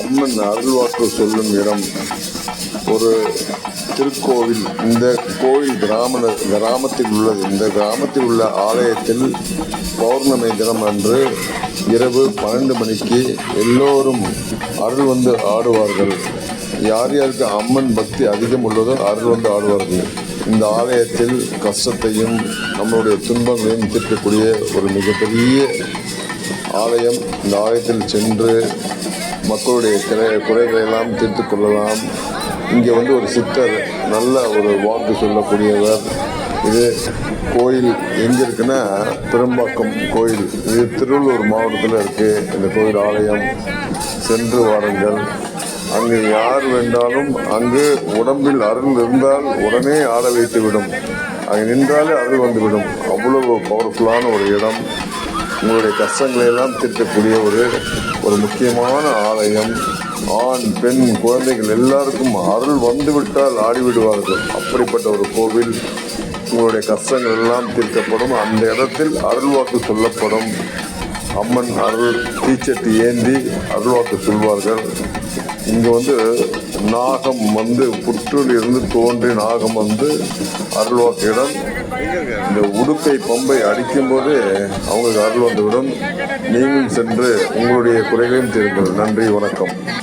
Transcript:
அம்மன் அருள்வாக்கு சொல்லும் இடம் ஒரு திருக்கோவில். இந்த கோவில் கிராம கிராமத்தில் உள்ளது. இந்த கிராமத்தில் உள்ள ஆலயத்தில் பௌர்ணமி தினம் அன்று இரவு பன்னெண்டு மணிக்கு எல்லோரும் அருள் வந்து ஆடுவார்கள். யார் யாருக்கு அம்மன் பக்தி அதிகம் உள்ளதோ அருள் வந்து ஆடுவார்கள். இந்த ஆலயத்தில் கஷ்டத்தையும் நம்மளுடைய துன்பங்களையும் தீர்க்கக்கூடிய ஒரு மிகப்பெரிய ஆலயம் இந்த ஆலயத்தில் சென்று மக்களுடைய குறை குறைகளை எல்லாம் தீர்த்து கொள்ளலாம். இங்கே வந்து ஒரு சித்தர் நல்ல ஒரு வாக்கு சொல்லக்கூடியவர். இது கோயில் எங்கே இருக்குன்னா பெரும்பாக்கம் கோயில். இது திருவள்ளூர் மாவட்டத்தில் இருக்குது இந்த கோயில் ஆலயம். சென்று வாருங்கள். அங்கு யார் வேண்டாலும் அங்கு உடம்பில் அருள் இருந்தால் உடனே ஆட வைத்து விடும் அங்கு நின்றாலே அருள் வந்துவிடும். அவ்வளவு பவர்ஃபுல்லான ஒரு இடம். உங்களுடைய கஷ்டங்களை எல்லாம் தீர்க்கக்கூடிய ஒரு ஒரு முக்கியமான ஆலயம். ஆண் பெண் குழந்தைகள் எல்லாருக்கும் அருள் வந்துவிட்டால் ஆடிவிடுவார்கள். அப்படிப்பட்ட ஒரு கோவில் உங்களுடைய கஷ்டங்கள் எல்லாம் தீர்க்கப்படும். அந்த இடத்தில் அருள்வாக்கு சொல்லப்படும். அம்மன் அருள் தீச்சட்டி ஏந்தி அருள்வாக்கு சொல்வார்கள். இங்கே வந்து நாகம் வந்து புற்றில் இருந்து தோன்றி நாகம் வந்து அருள்வாக்கிடம் இந்த உடுப்பை பம்பை அடிக்கும்போது அவங்களுக்கு அருள் வந்துவிடும். நீங்களும் சென்று உங்களுடைய குறைகளையும் தீர்ங்கள். நன்றி வணக்கம்.